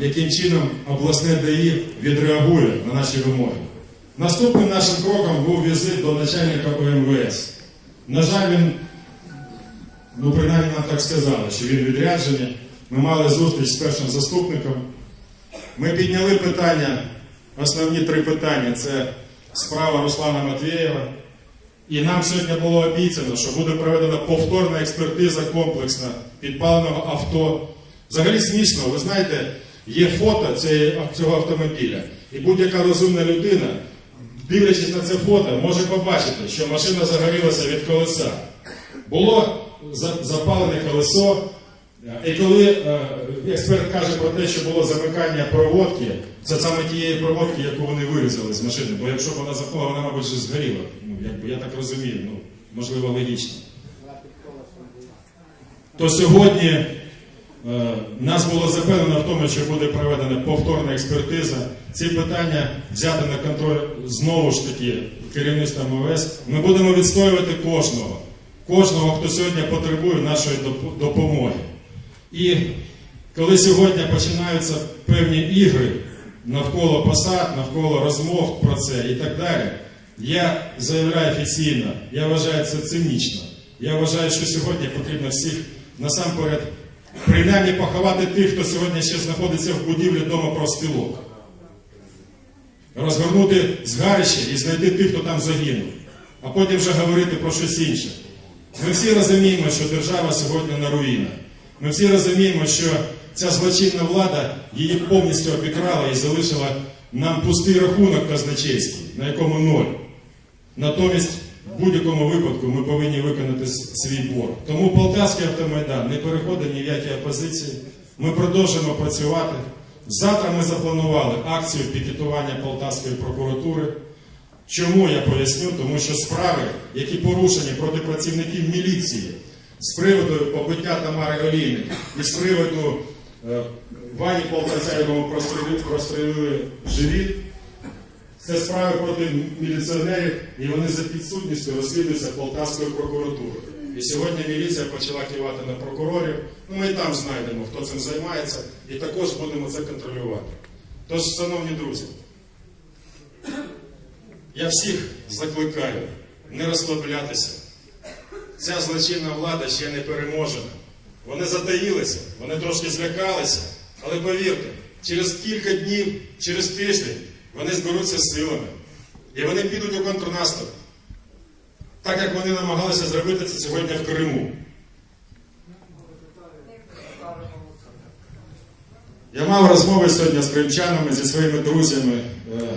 яким чином обласне ДАІ відреагує на наші вимоги. Наступним нашим кроком був візит до начальника ОМВС. На жаль, він, ну принаймні нам так сказали, що він відряджений. Ми мали зустріч з першим заступником. Ми підняли питання, основні три питання це справа Руслана Матвєєва. І нам сьогодні було обіцяно, що буде проведена повторна експертиза комплексна підпаленого авто. Взагалі смішно, ви знаєте, є фото цього автомобіля, і будь-яка розумна людина, дивлячись на це фото, може побачити, що машина загорілася від колеса. Було запалене колесо, і коли е, експерт каже про те, що було замикання проводки, це саме тієї проводки, яку вони вирізали з машини. Бо якщо б вона запала, вона, мабуть, згоріла. Ну, якби я так розумію, ну, можливо, логічно. То сьогодні е, нас було запевнено в тому, що буде проведена повторна експертиза. Ці питання взяти на контроль знову ж таки керівництвом МВС. Ми будемо відстоювати кожного, кожного, хто сьогодні потребує нашої допомоги. І коли сьогодні починаються певні ігри навколо посад, навколо розмов про це і так далі, я заявляю офіційно, я вважаю це цинічно. Я вважаю, що сьогодні потрібно всіх насамперед принаймні поховати тих, хто сьогодні ще знаходиться в будівлі Дому профспілок. Розгорнути згарище і знайти тих, хто там загинув, а потім вже говорити про щось інше. Ми всі розуміємо, що держава сьогодні на руїнах. Ми всі розуміємо, що ця злочинна влада її повністю обікрала і залишила нам пустий рахунок казначейський, на якому ноль. Натомість, в будь-якому випадку ми повинні виконати свій борг. Тому Полтавський автомайдан не переходить ні в які опозиції. Ми продовжуємо працювати. Завтра ми запланували акцію пікетування Полтавської прокуратури. Чому я поясню? Тому що справи, які порушені проти працівників міліції з приводу побиття Тамари Олійник і з приводу Вані Полтавця, якому живіт, це справи проти міліціонерів, і вони за підсудністю розслідуються Полтавською прокуратурою. І сьогодні міліція почала кивати на прокурорів. Ну, ми і там знайдемо, хто цим займається, і також будемо це контролювати. Тож, шановні друзі, я всіх закликаю не розслаблятися. Ця злочинна влада ще не переможена. Вони затаїлися, вони трошки злякалися, але повірте, через кілька днів, через тиждень вони зберуться з силами. І вони підуть у контрнаступ. Так як вони намагалися зробити це сьогодні в Криму. Я мав розмови сьогодні з кримчанами, зі своїми друзями. Е,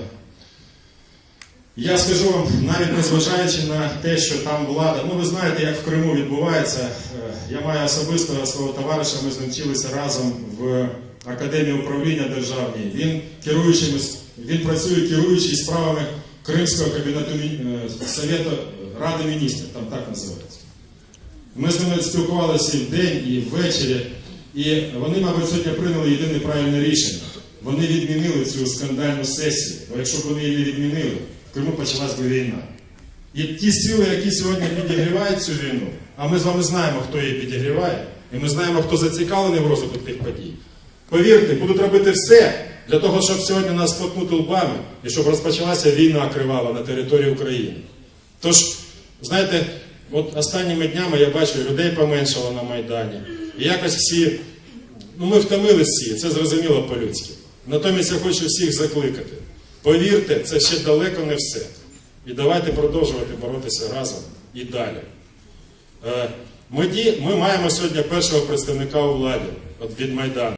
Я скажу вам, навіть незважаючи на те, що там влада, ну ви знаєте, як в Криму відбувається. Е, Я маю особистого свого товариша, ми з разом в Академії управління державній. Він керуючим, він працює керуючий справами Кримського кабінету е, Совєту Ради міністрів, там так називається. Ми з ними спілкувалися і вдень, і ввечері, і вони, мабуть, сьогодні прийняли єдине правильне рішення. Вони відмінили цю скандальну сесію. Бо якщо б вони її не відмінили, в Криму почалась би війна. І ті сили, які сьогодні підігрівають цю війну, а ми з вами знаємо, хто її підігріває, і ми знаємо, хто зацікавлений в розвитку тих подій. Повірте, будуть робити все для того, щоб сьогодні нас споткнути лбами і щоб розпочалася війна кривава на території України. Тож, знаєте, от останніми днями я бачу, людей поменшало на Майдані. І якось всі, ну ми втомились всі, це зрозуміло по-людськи. Натомість я хочу всіх закликати. Повірте, це ще далеко не все. І давайте продовжувати боротися разом і далі. Е, Ми, ми маємо сьогодні першого представника у владі від Майдану.